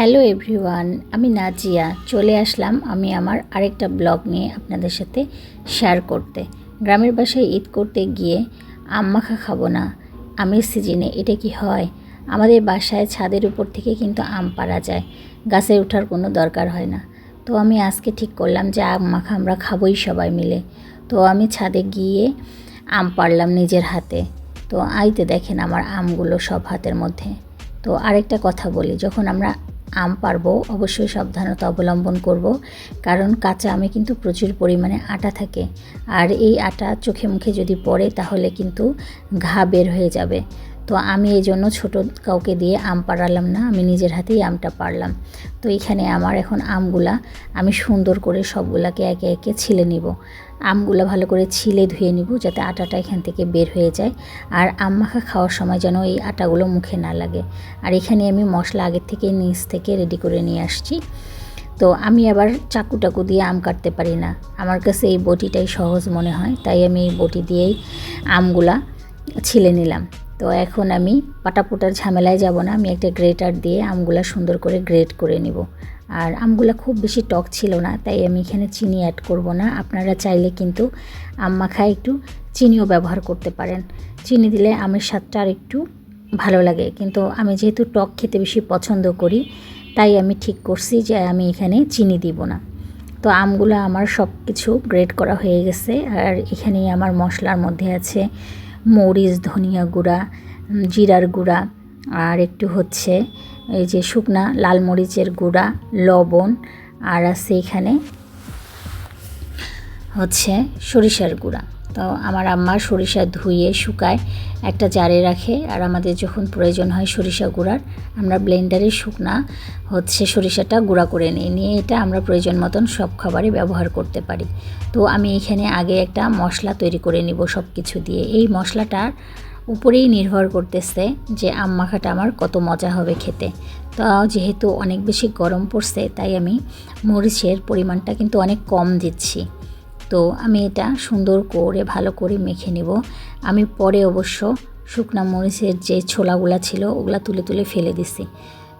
Hello everyone, আমি নাজিয়া। চলে আসলাম আমি আমার আরেকটা ব্লগ নিয়ে আপনাদের সাথে শেয়ার করতে। গ্রামের বাসায় ঈদ করতে গিয়ে আম মাখা খাব না, আমের সিজনে এটা কি হয়? আমাদের বাসায় ছাদের উপর থেকে কিন্তু আম পাড়া যায়, গাছে ওঠার কোনো দরকার হয় না। তো আমি আজকে ঠিক করলাম যে আম মাখা আমরা খাবোই সবাই মিলে। তো আমি ছাদে গিয়ে আম পারলাম নিজের হাতে। তো আইতে দেখেন আমার আমগুলো সব হাতের মধ্যে। তো আরেকটা কথা বলি, যখন আমরা আম পারব, অবশ্যই সাবধানতা অবলম্বন করব। কারণ কাঁচা আমে কিন্তু প্রচুর পরিমাণে আটা থাকে। আর এই আটা চোখে মুখে যদি পড়ে তাহলে কিন্তু ঘা বের হয়ে যাবে। তো আমি এই জন্য ছোটো কাউকে দিয়ে আম পাড়ালাম না, আমি নিজের হাতেই আমটা পারলাম তো এখানে আমার এখন আমগুলা আমি সুন্দর করে সবগুলাকে একে একে ছিলে নিব। আমগুলো ভালো করে ছিলে ধুয়ে নিব যাতে আটাটা এখান থেকে বের হয়ে যায় আর আম মাখা খাওয়ার সময় যেন এই আটাগুলো মুখে না লাগে। আর এখানে আমি মশলা আগের থেকে নিচ থেকে রেডি করে নিয়ে আসছি। তো আমি আবার চাকু টাকু দিয়ে আম কাটতে পারি না। আমার কাছে এই বটিটাই সহজ মনে হয়, তাই আমি এই বটি দিয়েই আমগুলা ছিলে নিলাম। তো এখন আমি পাটাপোটার ঝামেলায় যাব না। আমি একটা গ্রেটার দিয়ে আমগুলা সুন্দর করে গ্রেট করে নিব। আর আমগুলা খুব বেশি টক ছিল না, তাই আমি এখানে চিনি অ্যাড করব না। আপনারা চাইলে কিন্তু আম মাখায় একটু চিনিও ব্যবহার করতে পারেন। চিনি দিলে আমের স্বাদটা আর একটু ভালো লাগে। কিন্তু আমি যেহেতু টক খেতে বেশি পছন্দ করি, তাই আমি ঠিক করছি যে আমি এখানে চিনি দিব না। তো আমগুলো আমার সব কিছু গ্রেড করা হয়ে গেছে। আর এখানেই আমার মশলার মধ্যে আছে মরিচ, ধনিয়া গুঁড়া জিরার গুঁড়া, আর একটু হচ্ছে এই যে শুকনা লাল মরিচের গুঁড়া, লবণ, আর আছে এখানে হচ্ছে সরিষার গুঁড়া। তো আমার আম্মা সরিষা ধুয়ে শুকায় একটা জারে রাখে, আর আমাদের যখন প্রয়োজন হয় সরিষা গুঁড়ার, আমরা ব্লেন্ডারে শুকনা হচ্ছে সরিষাটা গুঁড়া করে নিই। নিয়ে এটা আমরা প্রয়োজন মতন সব খাবারে ব্যবহার করতে পারি। তো আমি এখানে আগে একটা মশলা তৈরি করে নিব সব কিছু দিয়ে। এই মশলাটার উপরেই নির্ভর করতেছে যে আম মাখাটা আমার কত মজা হবে খেতে। তো যেহেতু অনেক বেশি গরম পড়ছে, তাই আমি মরিচের পরিমাণটা কিন্তু অনেক কম দিচ্ছি। তো আমি এটা সুন্দর করে, ভালো করে মেখে নেব। আমি পরে অবশ্য শুকনা মরিচের যে ছোলাগুলা ছিল, ওগুলা তুলে তুলে ফেলে দিছি।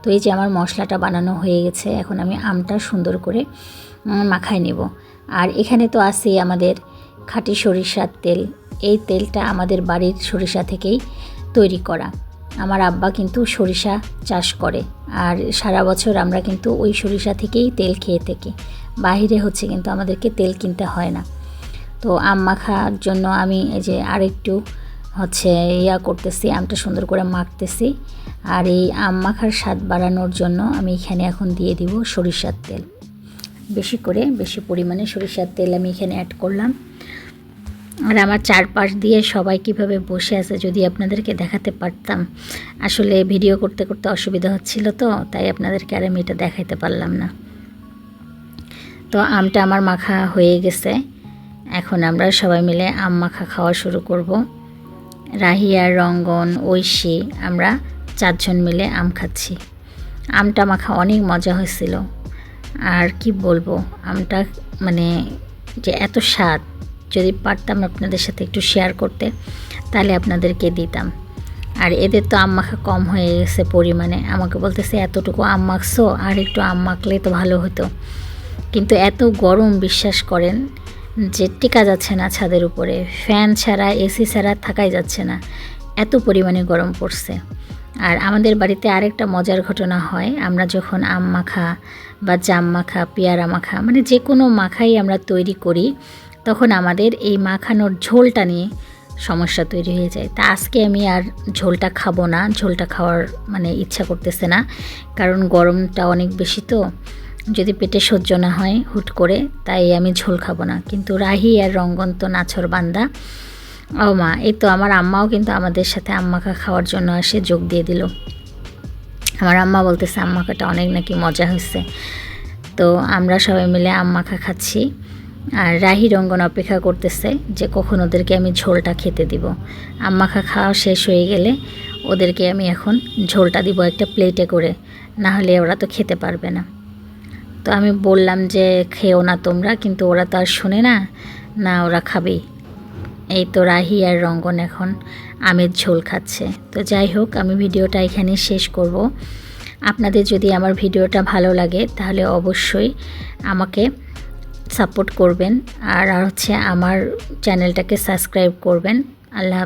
তো এই যে আমার মশলাটা বানানো হয়ে গেছে, এখন আমি আমটা সুন্দর করে মাখায় নেব। আর এখানে তো আছেই আমাদের খাঁটি সরিষার তেল। এই তেলটা আমাদের বাড়ির সরিষা থেকেই তৈরি করা। আমার আব্বা কিন্তু সরিষা চাষ করে, আর সারা বছর আমরা কিন্তু ওই সরিষা থেকেই তেল খেয়ে থাকি। বাহিরে হচ্ছে কিন্তু আমাদেরকে তেল কিনতে হয় না। তো আম মাখার জন্য আমি এই যে আরেকটু হচ্ছে ইয়া করতেছি, আমটা সুন্দর করে মাখতেছি। আর এই আম মাখার স্বাদ বাড়ানোর জন্য আমি এখানে এখন দিয়ে দিব সরিষার তেল। বেশি করে, বেশি পরিমাণে সরিষার তেল আমি এখানে অ্যাড করলাম। আর আমার চারপাশ দিয়ে সবাই কীভাবে বসে আছে যদি আপনাদেরকে দেখাতে পারতাম। আসলে ভিডিও করতে করতে অসুবিধা হচ্ছিল তো, তাই আপনাদেরকে আর আমি এটা দেখাইতে পারলাম না। তো আমটা আমার মাখা হয়ে গেছে। এখন আমরা সবাই মিলে আম মাখা খাওয়া শুরু করব। রাহিয়া, রঙ্গন, ঐশী, আমরা চারজন মিলে আম খাচ্ছি। আমটা মাখা অনেক মজা হয়েছিল। আর কি বলব, আমটা মানে যে এত স্বাদ, যদি পারতাম আপনাদের সাথে একটু শেয়ার করতে, তাহলে আপনাদেরকে দিতাম। আর এদের তো আম মাখা কম হয়ে গেছে পরিমাণে। আমাকে বলতেছে, এতটুকু আম মাখছো? আর একটু আম মাখলে তো ভালো হতো। কিন্তু এত গরম বিশ্বাস করেন যে টিকা যাচ্ছে না ছাদের উপরে। ফ্যান ছাড়া, এসি ছাড়া থাকাই যাচ্ছে না। এত পরিমাণে গরম পড়ছে। আর আমাদের বাড়িতে আরেকটা মজার ঘটনা হয়। আমরা যখন আম মাখা বা জাম মাখা, পেয়ারা মাখা মানে যে কোনো মাখাই আমরা তৈরি করি, তখন আমাদের এই মাখানোর ঝোলটা নিয়ে সমস্যা তৈরি হয়ে যায়। তা আজকে আমি আর ঝোলটা খাব না। ঝোলটা খাওয়ার মানে ইচ্ছা করতেছে না। কারণ গরমটা অনেক বেশি তো। যদি পেটে সহ্য না হয় হুট করে, তাই আমি ঝোল খাব না। কিন্তু রাহি আর রঙ্গন তো নাছর বান্দা। ও মা, এই তো আমার আম্মাও কিন্তু আমাদের সাথে আম্মাখা খাওয়ার জন্য আসে যোগ দিয়ে দিল। আমার আম্মা বলতেছে আম্মাখাটা অনেক নাকি মজা হয়েছে তো আমরা সবাই মিলে আম্মাখা খাচ্ছি। আর রাহি রঙ্গন অপেক্ষা করতেছে যে কখন ওদেরকে আমি ঝোলটা খেতে দিব। আম্মাখা খাওয়া শেষ হয়ে গেলে ওদেরকে আমি এখন ঝোলটা দিব একটা প্লেটে করে। না হলে ওরা তো খেতে পারবে না। তো আমি বললাম যে, খেও না তোমরা, কিন্তু ওরা তো আর শোনে না। না, ওরা খাবেই এই তো রাহি আর রঙ্গন এখন আমের ঝোল খাচ্ছে। তো যাই হোক, আমি ভিডিওটা এখানে শেষ করব। আপনাদের যদি আমার ভিডিওটা ভালো লাগে, তাহলে অবশ্যই আমাকে সাপোর্ট করবেন। আর হচ্ছে আমার চ্যানেলটাকে সাবস্ক্রাইব করবেন। আল্লাহ।